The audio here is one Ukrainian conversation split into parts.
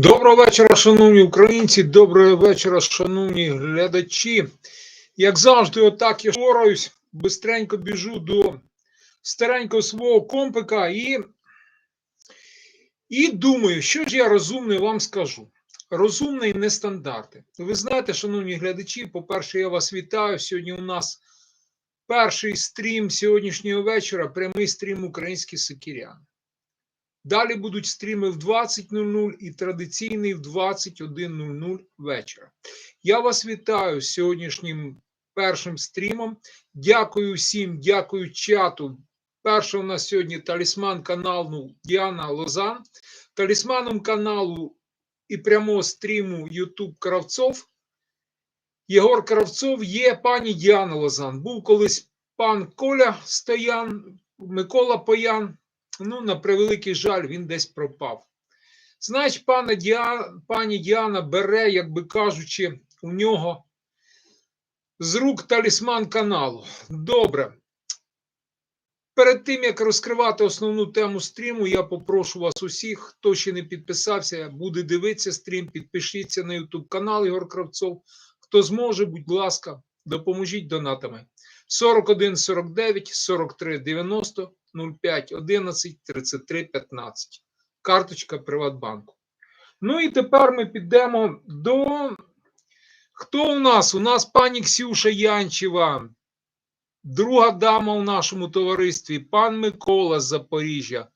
Доброго вечора, шановні українці, доброго вечора, шановні глядачі. Як завжди, отак я шораюсь, бистренько біжу до старенького свого компика і, і думаю, що ж я розумний вам скажу. Розумний нестандарти. Ви знаєте, шановні глядачі, по-перше, я вас вітаю. Сьогодні у нас перший стрім сьогоднішнього вечора, прямий стрім українські сикіряни. Далі будуть стріми в 20.00 і традиційний в 21.00 вечора. Я вас вітаю з сьогоднішнім першим стрімом. Дякую всім, дякую чату. Перша у нас сьогодні талісман каналу Діана Лозан. Талісманом каналу і прямого стріму YouTube Кравцов. Єгор Кравцов є пані Діана Лозан. Був колись пан Коля Стоян, Микола Поян. Ну, на превеликий жаль, він десь пропав. Значить, пана Діа... пані Діана бере, як би кажучи, у нього з рук талісман каналу. Добре. Перед тим, як розкривати основну тему стріму, я попрошу вас усіх, хто ще не підписався, буде дивитися стрім, підпишіться на YouTube канал Ігор Кравцов. Хто зможе, будь ласка, допоможіть донатами. 41 49 43 90 05 11 33 15. Карточка Приватбанку. Ну і тепер ми підемо до. Хто у нас? У нас пані Ксюша Янчева, друга дама у нашому товаристві, пан Микола з Запоріжжя,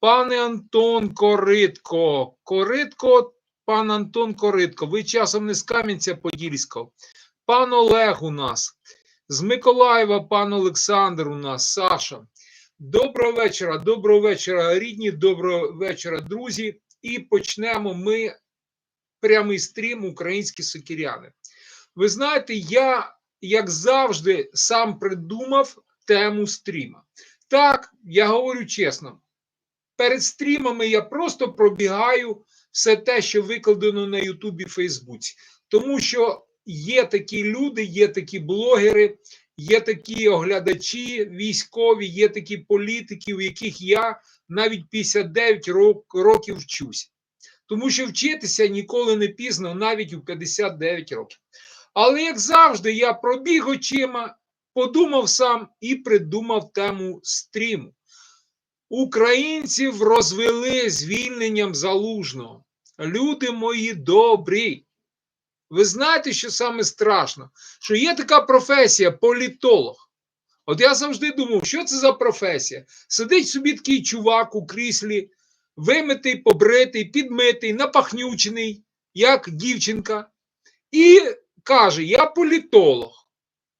пан Антон Коритко. Коритко, пан Антон Коритко. Ви часом не з Кам'янця Подільського. Пан Олег у нас. З Миколаєва пан Олександр у нас, Саша. Доброго вечора, доброго вечора, рідні, доброго вечора, друзі. І почнемо ми прямий стрім українські сокіряни. Ви знаєте, я, як завжди, сам придумав тему стріма. Так, я говорю чесно, перед стрімами я просто пробігаю все те, що викладено на Ютубі Фейсбуці. Тому що є такі люди, є такі блогери, є такі оглядачі військові, є такі політики, у яких я навіть 59 років вчуся. Тому що вчитися ніколи не пізно, навіть у 59 років. Але, як завжди, я пробіг очима, подумав сам і придумав тему стріму. Українців розвели звільненням залужного. Люди мої добрі. Ви знаєте, що саме страшно? Що є така професія політолог. От я завжди думав, що це за професія? Сидить собі такий чувак у кріслі, вимитий, побритий, підмитий, напахнючений, як дівчинка, і каже: Я політолог,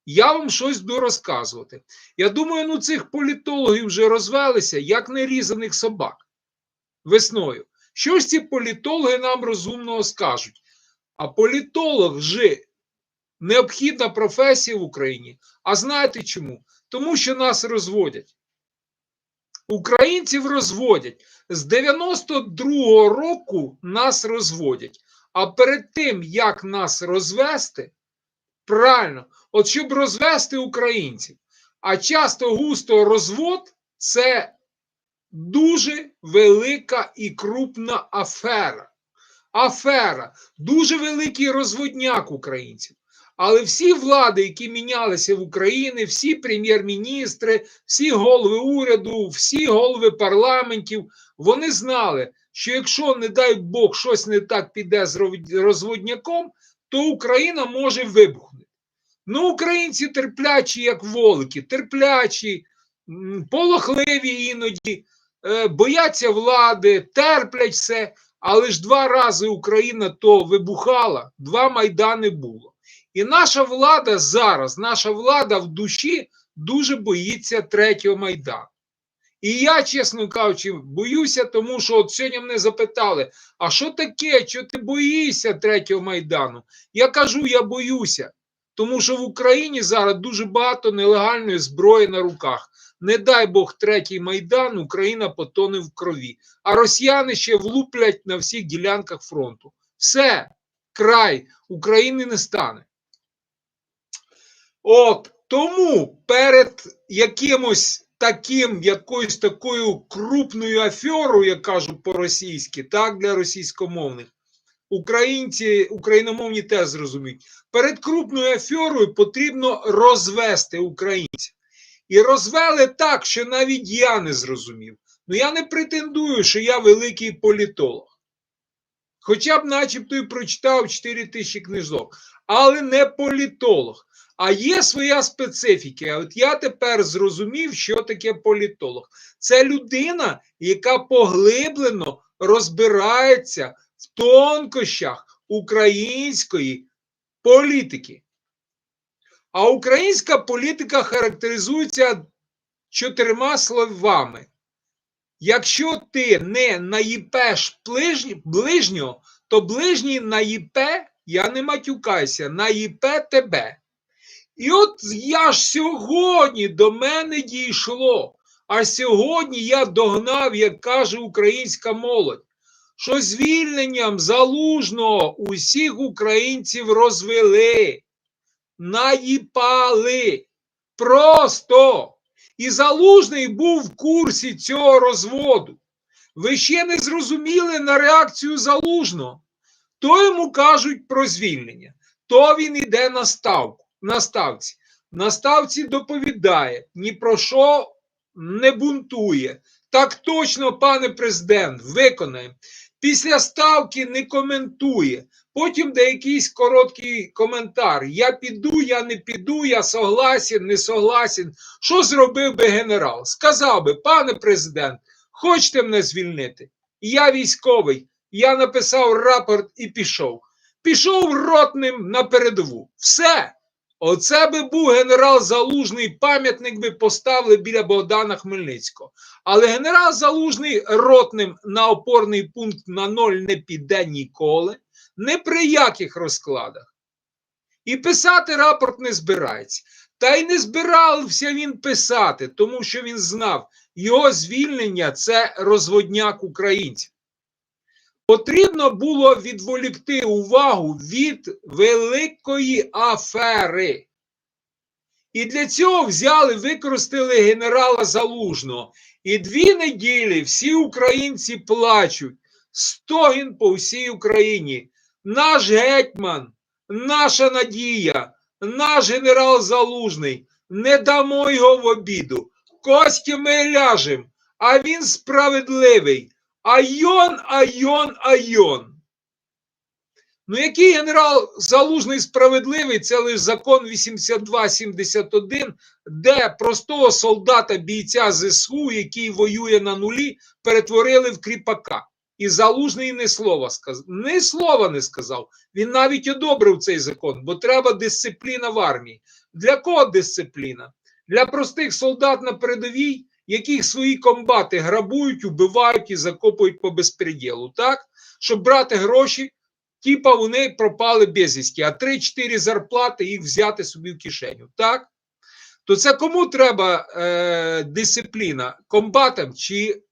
я вам щось буду розказувати. Я думаю, ну цих політологів вже розвелися, як нерізаних собак весною. Що ж ці політологи нам розумного скажуть? А політолог же необхідна професія в Україні. А знаєте чому? Тому що нас розводять. Українців розводять. З 92-го року нас розводять. А перед тим, як нас розвести, правильно, от щоб розвести українців, а часто густо розвод це дуже велика і крупна афера афера, дуже великий розводняк українців. Але всі влади, які мінялися в Україні, всі прем'єр-міністри, всі голови уряду, всі голови парламентів, вони знали, що якщо, не дай Бог, щось не так піде з розводняком, то Україна може вибухнути. Ну, українці терплячі, як волики, терплячі, полохливі іноді, е, бояться влади, терплять все. Але ж два рази Україна то вибухала, два майдани було. І наша влада зараз, наша влада в душі дуже боїться третього майдану. І я, чесно кажучи, боюся, тому що от сьогодні мене запитали: а що таке? Що ти боїшся третього майдану? Я кажу, я боюся, тому що в Україні зараз дуже багато нелегальної зброї на руках не дай Бог третій майдан, Україна потоне в крові. А росіяни ще влуплять на всіх ділянках фронту. Все, край України не стане. От тому перед якимось таким, якоюсь такою крупною аферою, я кажу по-російськи, так, для російськомовних, українці, україномовні теж зрозуміють. Перед крупною аферою потрібно розвести українців. І розвели так, що навіть я не зрозумів. Ну я не претендую, що я великий політолог. Хоча б начебто і прочитав 4 тисячі книжок, але не політолог. А є своя специфіка. От я тепер зрозумів, що таке політолог. Це людина, яка поглиблено розбирається в тонкощах української політики. А українська політика характеризується чотирма словами. Якщо ти не наїпеш ближнього, то ближній наїпе, я не матюкайся, наїпе тебе. І от я ж сьогодні до мене дійшло, а сьогодні я догнав, як каже українська молодь, що звільненням залужного усіх українців розвели, наїпали. Просто. І залужний був в курсі цього розводу. Ви ще не зрозуміли на реакцію залужного. То йому кажуть про звільнення, то він іде на ставку, на ставці. На ставці доповідає, ні про що не бунтує. Так точно, пане президент, виконаємо. Після ставки не коментує. Потім де якийсь короткий коментар. Я піду, я не піду, я согласен, не согласен. Що зробив би генерал? Сказав би, пане президент, хочете мене звільнити? Я військовий. Я написав рапорт і пішов. Пішов ротним на передову. Все. Оце би був генерал Залужний, пам'ятник би поставили біля Богдана Хмельницького. Але генерал Залужний ротним на опорний пункт на ноль не піде ніколи, не при яких розкладах. І писати рапорт не збирається. Та й не збирався він писати, тому що він знав, його звільнення це розводняк українців. Потрібно було відволікти увагу від великої афери. І для цього взяли, використали генерала Залужного. І дві неділі всі українці плачуть. Стогін по всій Україні. Наш гетьман, наша надія, наш генерал Залужний. Не дамо його в обіду. Кості ми ляжем, а він справедливий. Айон, айон, айон. Ну, який генерал Залужний справедливий, це лише закон 8271, де простого солдата бійця ЗСУ, який воює на нулі, перетворили в кріпака. І Залужний не слова сказав, ні слова не сказав. Він навіть одобрив цей закон, бо треба дисципліна в армії. Для кого дисципліна? Для простих солдат на передовій, яких свої комбати грабують, убивають і закопують по безпреділу, так? Щоб брати гроші, типа вони пропали безвісті, а 3-4 зарплати їх взяти собі в кишеню, так? То це кому треба е, дисципліна? Комбатам чи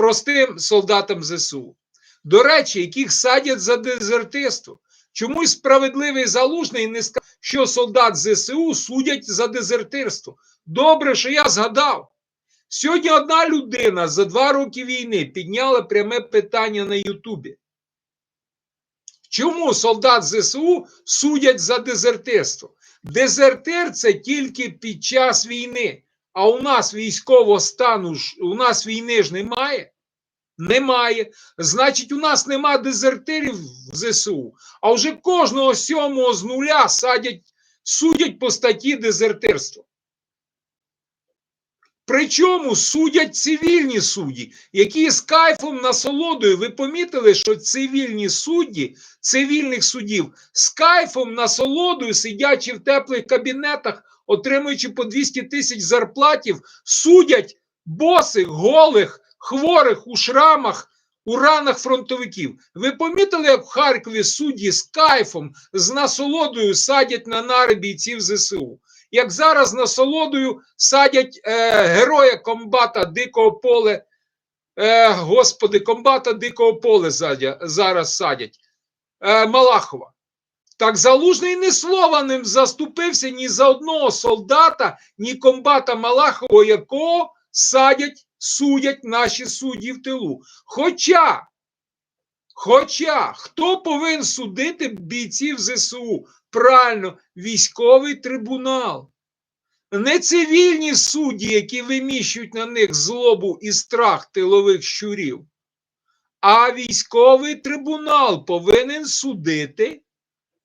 простим солдатам ЗСУ? До речі, яких садять за дезертирство. Чомусь справедливий залужний не сказав, що солдат ЗСУ судять за дезертирство. Добре, що я згадав. Сьогодні одна людина за два роки війни підняла пряме питання на Ютубі. Чому солдат ЗСУ судять за дезертирство? Дезертир це тільки під час війни. А у нас військового стану ж у нас війни ж немає. Немає. Значить, у нас нема дезертирів в ЗСУ. А вже кожного сьомого з нуля садять, судять по статті дезертирства. Причому судять цивільні судді, які з кайфом насолодою. Ви помітили, що цивільні судді, цивільних суддів з кайфом насолодою, сидячи в теплих кабінетах, отримуючи по 200 тисяч зарплатів, судять босих, голих, хворих у шрамах, у ранах фронтовиків. Ви помітили, як в Харкові судді з кайфом, з насолодою садять на нари бійців ЗСУ? як зараз насолодою садять е, героя комбата Дикого поле. Е, Господи, комбата Дикого поле зараз садять е, Малахова. Так залужний ні слова ним заступився ні за одного солдата, ні комбата Малахова, якого садять, судять наші судді в тилу. Хоча, Хоча хто повинен судити бійців ЗСУ? Правильно, військовий трибунал. Не цивільні судді, які виміщують на них злобу і страх тилових щурів, а військовий трибунал повинен судити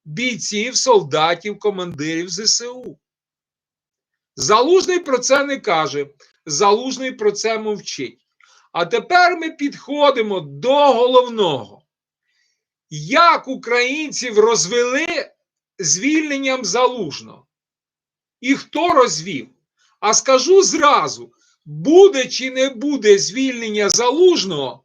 бійців, солдатів, командирів ЗСУ. Залужний про це не каже, залужний про це мовчить. А тепер ми підходимо до головного. Як українців розвели звільненням залужного? І хто розвів? А скажу зразу: буде чи не буде звільнення залужного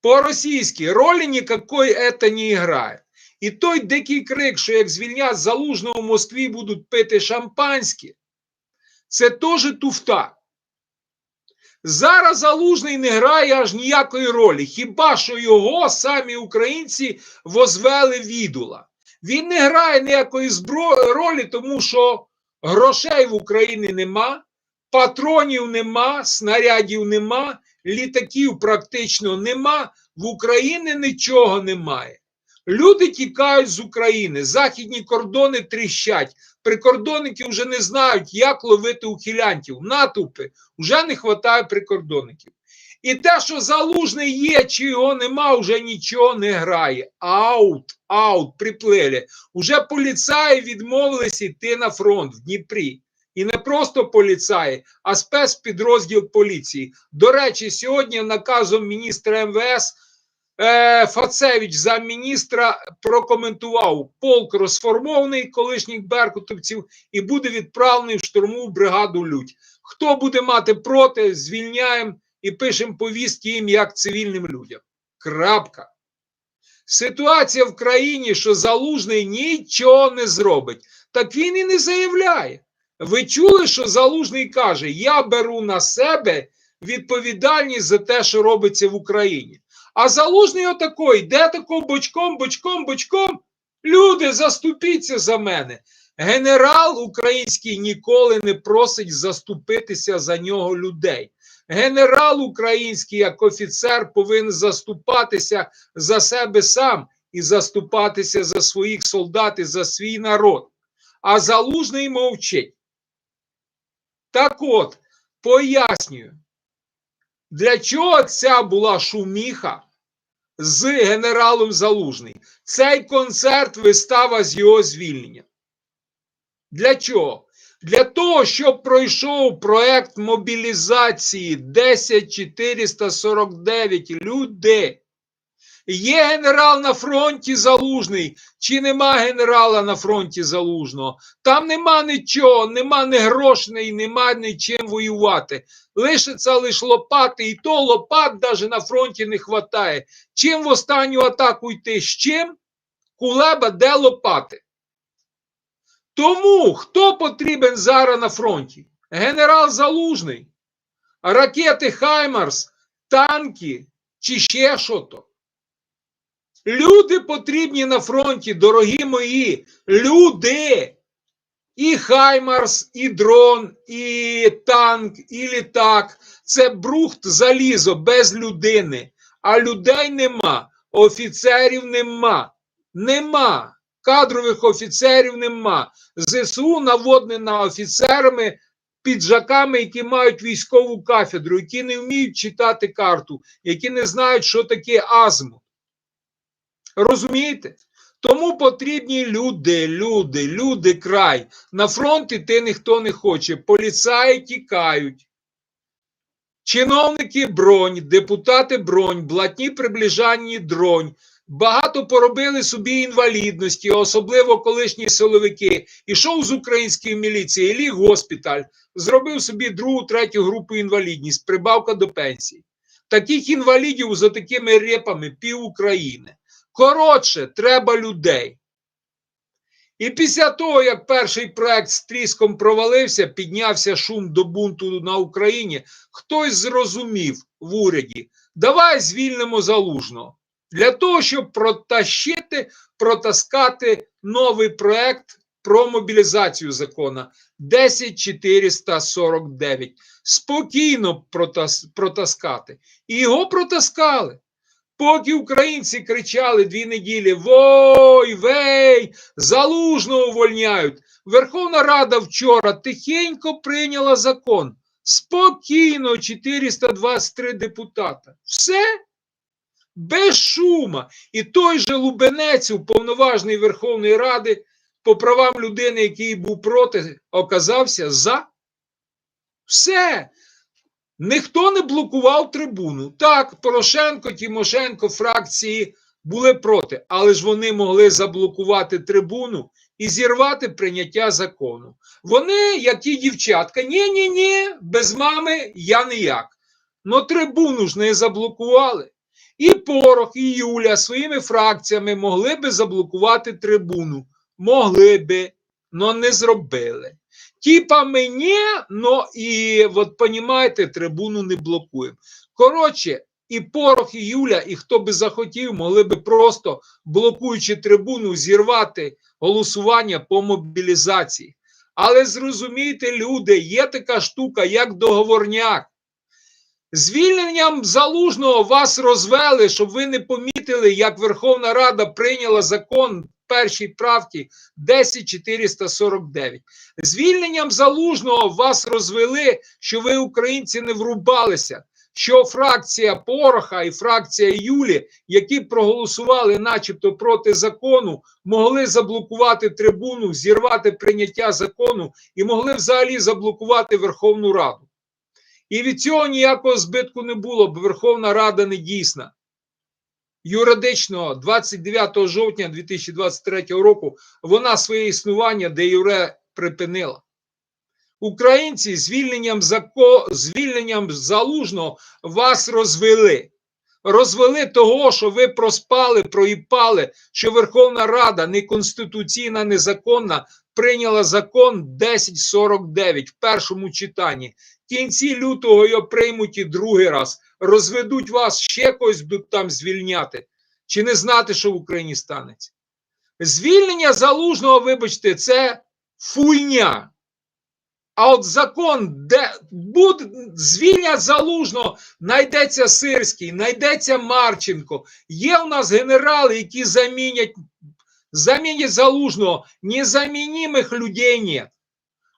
по-російськи ролі ніякої не грає. І той дикий крик, що як звільнять залужного в Москві будуть пити шампанське, це теж туфта. Зараз залужний не грає аж ніякої ролі. Хіба що його самі українці возвели відула. Він не грає ніякої збро... ролі, тому що грошей в Україні нема, патронів нема, снарядів нема, літаків практично нема. В Україні нічого немає. Люди тікають з України, західні кордони тріщать. Прикордонники вже не знають, як ловити ухилянтів. Натовпи вже не вистачає прикордонників. І те, що залужний є, чи його нема, вже нічого не грає. Аут, аут, приплили. Уже поліцаї відмовились йти на фронт в Дніпрі. І не просто поліцаї, а спецпідрозділ поліції. До речі, сьогодні наказом міністра МВС Фацевич замміністра прокоментував полк розформований колишніх беркутовців і буде відправлений в штурмову бригаду Людь. Хто буде мати проти, звільняємо і пишемо повістки їм як цивільним людям. Крапка. Ситуація в країні, що залужний нічого не зробить, так він і не заявляє. Ви чули, що залужний каже: Я беру на себе відповідальність за те, що робиться в Україні. А залужний отако йде тако бочком, бочком, бочком. Люди, заступіться за мене. Генерал український ніколи не просить заступитися за нього людей. Генерал український, як офіцер, повинен заступатися за себе сам і заступатися за своїх солдат і за свій народ. А залужний мовчить. Так от, пояснюю, для чого ця була шуміха з генералом Залужний? Цей концерт вистава з його звільнення. Для чого? Для того, щоб пройшов проект мобілізації 10449 люди. Є генерал на фронті залужний, чи нема генерала на фронті залужного? Там нема нічого, нема ні грошей, нема нічим воювати. Лишиться лише лопати, і то лопат навіть на фронті не вистачає. Чим в останню атаку йти? З чим? Кулеба, де лопати? Тому хто потрібен зараз на фронті? Генерал Залужний, ракети Хаймарс, танки чи ще що то. Люди потрібні на фронті, дорогі мої. Люди. І Хаймарс, і дрон, і танк, і літак. Це брухт залізо без людини. А людей нема, офіцерів нема. Нема. Кадрових офіцерів нема. ЗСУ наводнена офіцерами, піджаками, які мають військову кафедру, які не вміють читати карту, які не знають, що таке азмут. Розумієте? Тому потрібні люди, люди, люди край. На фронт іти ніхто не хоче. Поліцаї тікають. Чиновники бронь, депутати бронь, блатні приближанні дронь. Багато поробили собі інвалідності, особливо колишні силовики. Ішов з української міліції, ліг госпіталь, зробив собі другу, третю групу інвалідність, прибавка до пенсії. Таких інвалідів за такими репами пів України. Коротше, треба людей. І після того, як перший проект з тріском провалився, піднявся шум до бунту на Україні, хтось зрозумів в уряді, давай звільнимо залужного. Для того, щоб протащити, протаскати новий проект про мобілізацію закона 10449. Спокійно протас, протаскати. І його протаскали. Поки українці кричали дві неділі: Вой, вей, залужного увольняють. Верховна Рада вчора тихенько прийняла закон. Спокійно 423 депутата. Все без шума. І той же Лубенець, уповноважений Верховної Ради по правам людини, який був проти, оказався за. Все. Ніхто не блокував трибуну. Так, Порошенко, Тимошенко, фракції були проти, але ж вони могли заблокувати трибуну і зірвати прийняття закону. Вони, як ті дівчатка, ні, ні, ні, без мами я ніяк. Но трибуну ж не заблокували. І Порох, і Юля своїми фракціями могли би заблокувати трибуну. Могли би, но не зробили. Типа мені, но і от понімаєте, трибуну не блокуємо. Коротше, і Порох, і Юля, і хто би захотів, могли би просто, блокуючи трибуну, зірвати голосування по мобілізації. Але зрозумійте, люди, є така штука, як договорняк. Звільненням залужного вас розвели, щоб ви не помітили, як Верховна Рада прийняла закон в першій правці 10449. Звільненням залужного вас розвели, що ви, українці, не врубалися. Що фракція Пороха і фракція Юлі, які проголосували, начебто, проти закону, могли заблокувати трибуну, зірвати прийняття закону і могли взагалі заблокувати Верховну Раду. І від цього ніякого збитку не було, бо Верховна Рада не дійсна. Юридично, 29 жовтня 2023 року, вона своє існування де юре припинила. Українці звільненням зако... звільненням залужного вас розвели. Розвели того, що ви проспали, проїпали, що Верховна Рада неконституційна, незаконна прийняла закон 1049 в першому читанні. В кінці лютого його приймуть і другий раз. Розведуть вас, ще когось будуть там звільняти. Чи не знати, що в Україні станеться? Звільнення залужного, вибачте, це фуйня. А от закон, де буде звільнять залужного, знайдеться Сирський, знайдеться Марченко. Є у нас генерали, які замінять, замінять залужного. Незамінімих людей нет.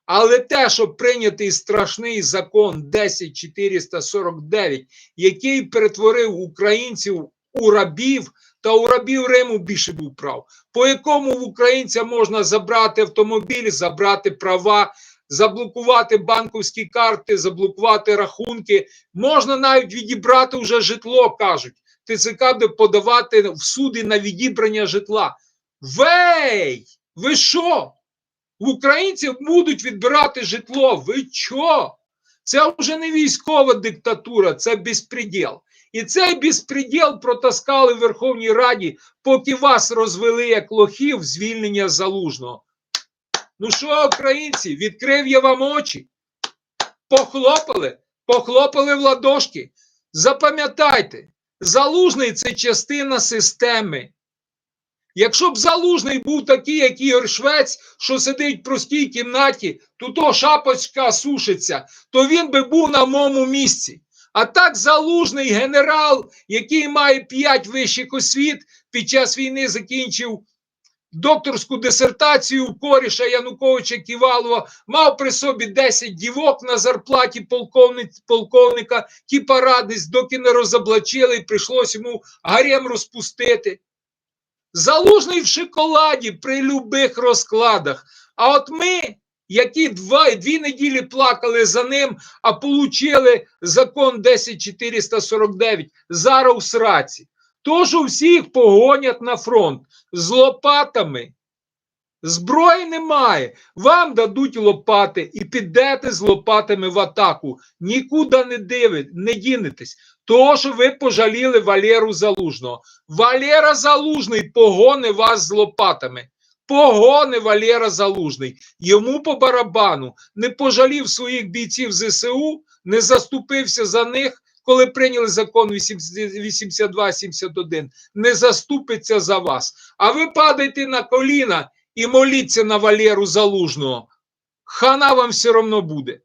Але те, що прийнятий страшний закон 10449, який перетворив українців у рабів, та у рабів Риму більше був прав, по якому в українця можна забрати автомобіль, забрати права, заблокувати банковські карти, заблокувати рахунки, можна навіть відібрати вже житло, кажуть. ТЦК буде подавати в суди на відібрання житла. Вей! Ви що? Українців будуть відбирати житло. Ви що? Це вже не військова диктатура, це безпреділ. І цей безпреділ протаскали в Верховній Раді, поки вас розвели як лохів звільнення залужного. Ну що, українці, відкрив я вам очі? Похлопали, похлопали в ладошки. Запам'ятайте, залужний це частина системи. Якщо б залужний був такий, як Ігор Швець, що сидить в простій кімнаті, то то шапочка сушиться, то він би був на моєму місці. А так залужний генерал, який має п'ять вищих освіт, під час війни закінчив докторську дисертацію коріша Януковича Ківалова, мав при собі 10 дівок на зарплаті полковник, полковника, ті радість, доки не розоблачили, і прийшлось йому гарем розпустити. Залужний в шоколаді при любих розкладах. А от ми, які два, дві неділі плакали за ним, а получили закон 10449, зараз у сраці. Тож у всіх погонять на фронт з лопатами. Зброї немає. Вам дадуть лопати і підете з лопатами в атаку. Нікуди не дивить, не дінетесь. Того, що ви пожаліли Валеру Залужного. Валера Залужний погони вас з лопатами. Погони Валера Залужний. Йому по барабану не пожалів своїх бійців ЗСУ, не заступився за них, коли прийняли закон 82-71, не заступиться за вас. А ви падайте на коліна і моліться на Валеру Залужного. Хана вам все одно буде.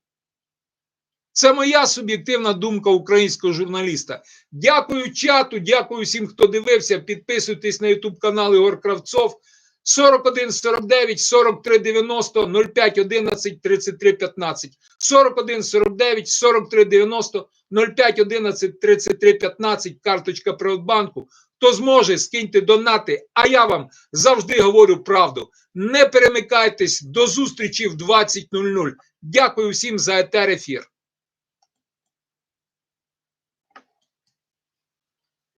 Це моя суб'єктивна думка українського журналіста. Дякую чату, дякую всім, хто дивився. Підписуйтесь на YouTube канал Ігор Кравцов. 41 49 43 90 05 11 33 15 41 49 43 90 05 11 33 15 карточка Приватбанку. Хто зможе, скиньте донати. А я вам завжди говорю правду. Не перемикайтесь до зустрічі в 20.00. Дякую всім за етер ефір.